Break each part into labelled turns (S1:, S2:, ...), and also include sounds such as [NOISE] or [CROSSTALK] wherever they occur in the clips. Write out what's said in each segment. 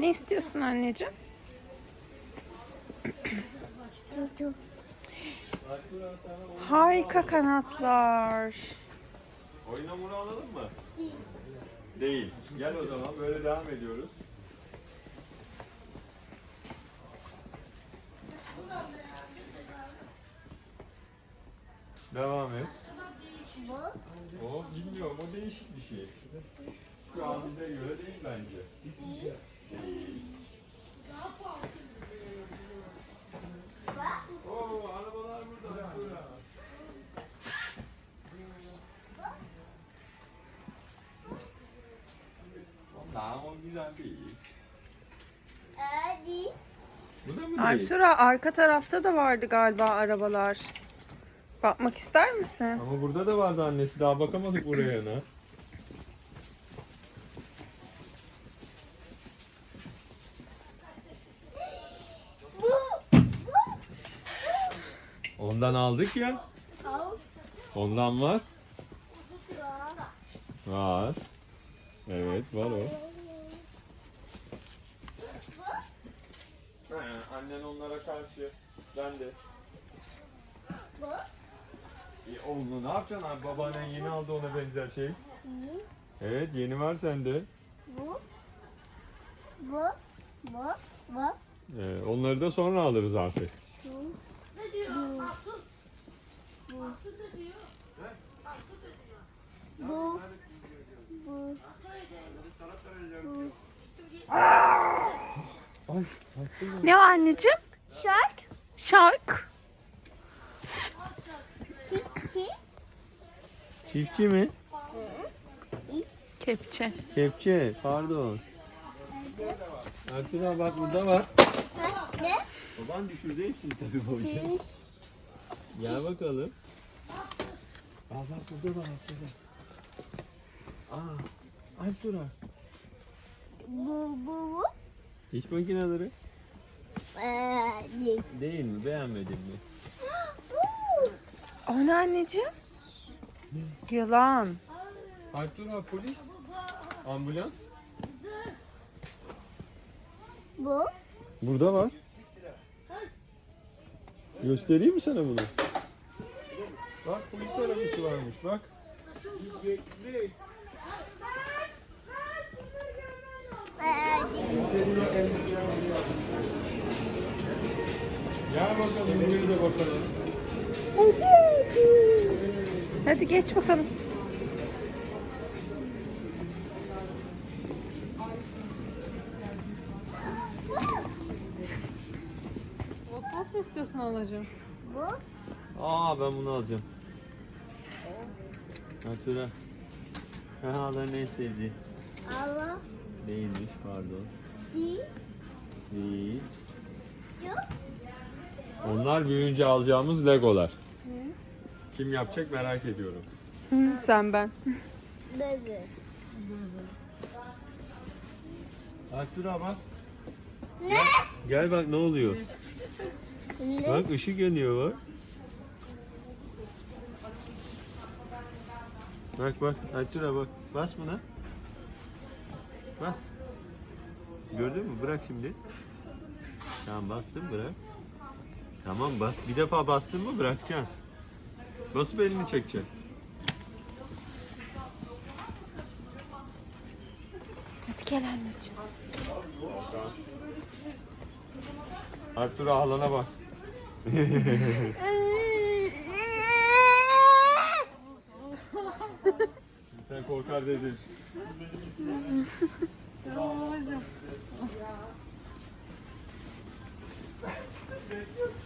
S1: Ne istiyorsun anneciğim? Harika kanatlar.
S2: Oyun hamuru alalım mı? Değil. Gel o zaman böyle devam ediyoruz. Devam et. O bilmiyorum o değişik bir şey. Şu an bize göre değil bence. Değil. Oo arabalar burada. Burada. O güzel değil.
S3: Hadi.
S2: Bu da mı değil?
S1: Artura arka tarafta da vardı galiba arabalar. Bakmak ister misin?
S2: Ama burada da vardı annesi. Daha bakamadık buraya yana.
S3: Bu.
S2: Ondan aldık ya.
S3: Al.
S2: Ondan var. Var. Evet var o. He, annen onlara karşı. Ben de.
S3: Bu.
S2: E, oğlum ne yapacaksın abi? Babaannen yeni aldı ona benzer şey.
S3: Bu.
S2: Evet yeni var sende.
S3: Bu. Bu. Bu. Bu.
S2: Ee, onları da sonra alırız artık.
S3: Şu.
S4: Ne diyor?
S3: Bu.
S4: Mahsun ne diyor?
S3: Bu. Bu.
S1: Ne o anneciğim?
S3: Şart.
S1: Şark.
S3: Çiçi.
S2: Çiftçi mi?
S1: Kepçe.
S2: Kepçe. Pardon. Arkadaşlar bak burada var.
S3: Ne?
S2: Baban düşürdü hepsini tabii babacığım. Gel bakalım. Aa bak burada var burada. Aa. Alptura.
S3: Bu. Bu. Bu.
S2: İş makineleri.
S3: Ee, değil.
S2: Değil mi? Beğenmedin mi?
S1: O ne anneciğim? Yılan.
S2: Alptura polis. Ambulans.
S3: Bu.
S2: Burada var. Göstereyim mi sana bunu? Bak polis arabası varmış bak
S3: değil.
S2: Gel bakalım buraya da bakalım.
S1: Hadi geç bakalım. Otlas mı istiyorsun anacığım?
S3: Bu.
S2: Aa ben bunu alacağım. Alptura. Ha [LAUGHS] en sevdiği.
S3: Ama.
S2: Değilmiş pardon.
S3: Değil.
S2: Onlar büyüyünce alacağımız legolar. Kim yapacak merak ediyorum.
S1: Hı, sen ben.
S3: Bebe.
S2: Alptura bak.
S3: Ne?
S2: Gel bak ne oluyor.
S3: Ne?
S2: Bak ışık yanıyor bak. Bak bak Alptura bak. Bas buna. Bas. Gördün mü? Bırak şimdi. Tamam bastım bırak. Tamam bas. Bir defa bastın mı bırakacaksın. Basıp elini çekeceksin.
S1: Hadi gel anneciğim.
S2: Artura alana bak. [LAUGHS] Sen korkar dedin.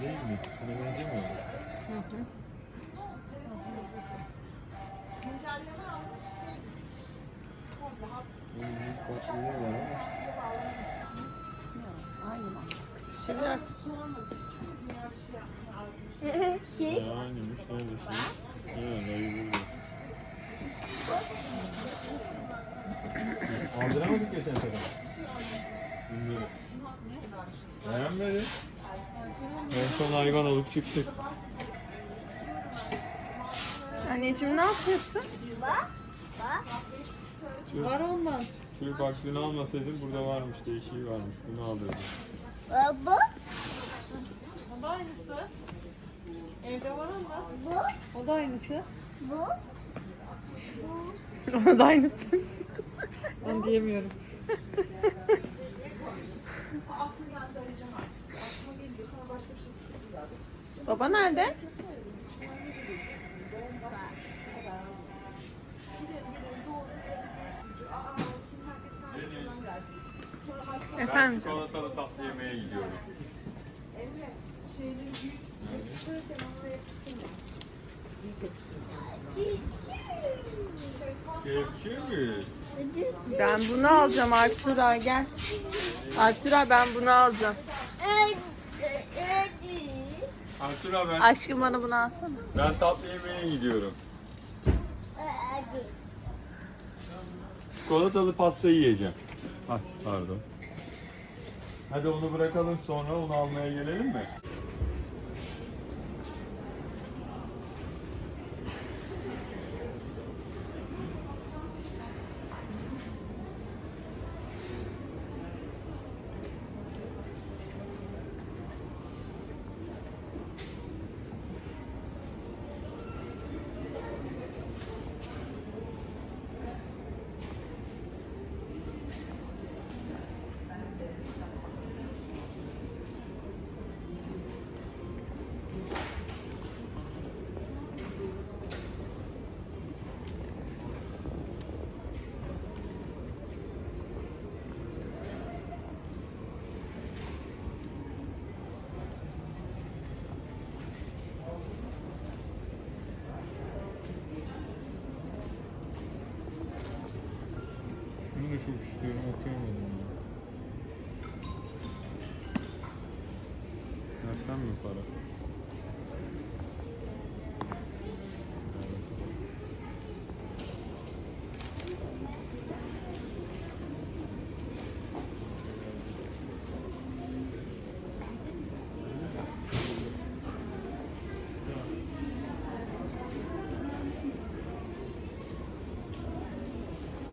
S2: Değil mi? Şuna benzemiyor mu? farklılığı var ama.
S1: Aynı mantık. Şeyler
S3: şey.
S2: Aynıymış. Neredesin? Evet, dayı burada. Aldıramadık geçen sefer. En son hayvan alıp çıktık.
S1: Anneciğim ne yapıyorsun? Var ondan.
S2: Türk aklını almasaydım burada varmış, değişiği varmış. Bunu alırdım.
S3: Bu.
S1: O da aynısı. Evde var onda.
S3: Bu.
S1: O da aynısı.
S3: Bu. [LAUGHS]
S1: O da aynısı. Onu diyemiyorum. [LAUGHS] Baba nerede? Efendim canım.
S2: Çikolatalı tatlı yemeğe gidiyorum. Kepçe mi?
S1: Ben bunu alacağım Artura gel. Artura ben bunu alacağım.
S2: Artura ben,
S1: Aşkım bana bunu alsana.
S2: ben tatlı yemeğe gidiyorum. Çikolatalı pasta yiyeceğim. Ay pardon. Hadi onu bırakalım sonra onu almaya gelelim mi? Da çok istiyorum okuyamadım ya. Versem mi para?